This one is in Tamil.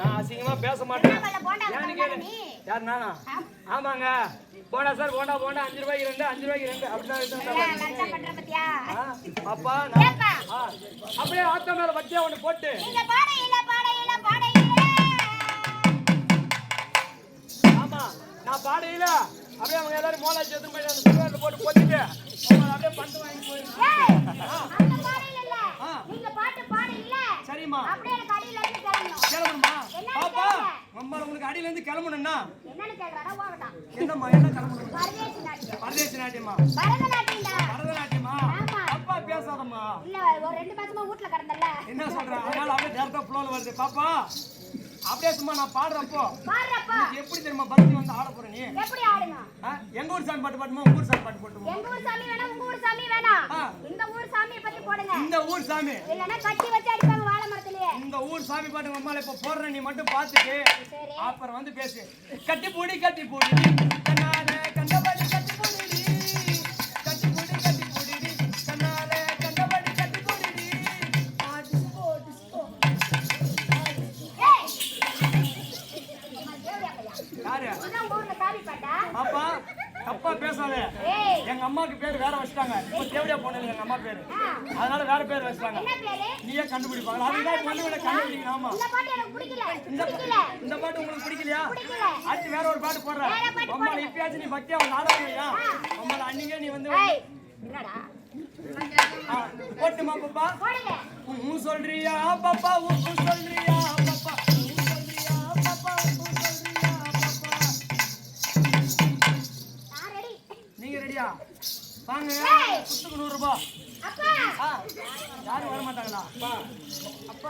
நான் அசிங்கமா பேச மாட்டேன் போண்டா? யார் நானா? ஆமாங்க. போண்டா சார் போண்டா போண்டா அஞ்சு ரூபாய்க்கு ரெண்டு அஞ்சு ரூபாய்க்கு ரெண்டு. அப்படிதான் அப்பா அப்படியே ஆத்த மேல வட்டியா ஒண்ணு போட்டு. ஆமா நான் பாடையில அப்படியே அவங்க எல்லாரும் மோளா சேர்த்து போய் அந்த போட்டு போட்டுட்டு அப்படியே பந்து வாங்கி போயிருங்க ஏய், அந்த பாடையில இல்ல. ஆ. நீங்க பாட்டு பாடையில. சரிம்மா அப்படியே எனக்கு அடியில இருந்து கிளம்பணும். கிளம்பணுமா என்னன்னு பாப்பா கேளுங்க. அடியில இருந்து கிளம்பணும்னா என்னன்னு கேக்குறாரா, போகட்டும். என்னம்மா என்ன கிளம்பணும் பரதேசி நாட்டியம். பரதேசி நாட்டியமா பரதநாட்டியம்டா. பரதநாட்டியமா ஆமா. அப்பா பேசாதம்மா இல்ல, ஒரு ரெண்டு மாசமா வீட்ல கிடந்தல்ல. என்ன சொல்ற அதனால அப்படியே டேரக்டா ஃப்ளோல வருது பாப்பா அப்படியே சும்மா நான் பாடுறப்போ பாடுறப்பா, எப்படி தெரியுமா பக்தி வந்து ஆட போற நீ எப்படி ஆடணும்? ஆ? எங்க ஊர் சாமி பாட்டு பாட்டுமா உங்க ஊர் சாமி பாட்டு பாட்டுமா எங்க ஊர் சாமி வேணாம், உங்க ஊர் சாமி வேணாம். ஆ. இந்த ஊர் போடுங்க இந்த ஊர் சாமி. இல்லன்னா கட்டி வச்சு அடிப்பாங்க வாழை மரத்திலேயே. இந்த ஊர் சாமி பாட்டு அம்மால இப்ப போடுற நீ மட்டும் பார்த்துட்டு சரி. அப்புறம் வந்து பேசு. கட்டி பூடி கட்டி பூடி. கண்ணால கண்டபடி கட்டி பூடிடி. கட்டி பூடி கட்டி பூடிடி. கண்ணால கண்டபடி கட்டி பூடிடி. ஆ, டிஸ்கோ டிஸ்கோ. ஏய்! அம்மா, தேவடியா பையா. யாரு? இதுதான் உங்க ஊர்ல சாமி பாட்டா? அப்பா தப்பா பேசாத. ஏய், எங்க அம்மாக்கு பேர் வேற வச்சிட்டாங்க. இப்ப தேவடியா போனது எங்க அம்மா பேரு. அதனால வேற பேர் வச்சிட்டாங்க? நீயே கண்டுபிடிப்பாங்க. அதுதான் இவனை கண்டுபிடிக்கணும் ஆமா. இந்த பாட்டு. இந்த பாட்டு உங்களுக்கு பிடிக்கலையா? பிடிக்கல. அடுத்து வேற ஒரு பாட்டு போடுறேன் அம்மா. இப்பயாச்சும் நீ பக்தியா அவன் இல்லையா அம்மா அன்னைக்கே நீ வந்து போட்டுமா பாப்பா. உம் சொல்றியா பாப்பா? உம் சொல் ரெடியா வாங்க. குத்துக்கு நூறுரூபா யாரும் வர மாட்டாங்களா அப்பா.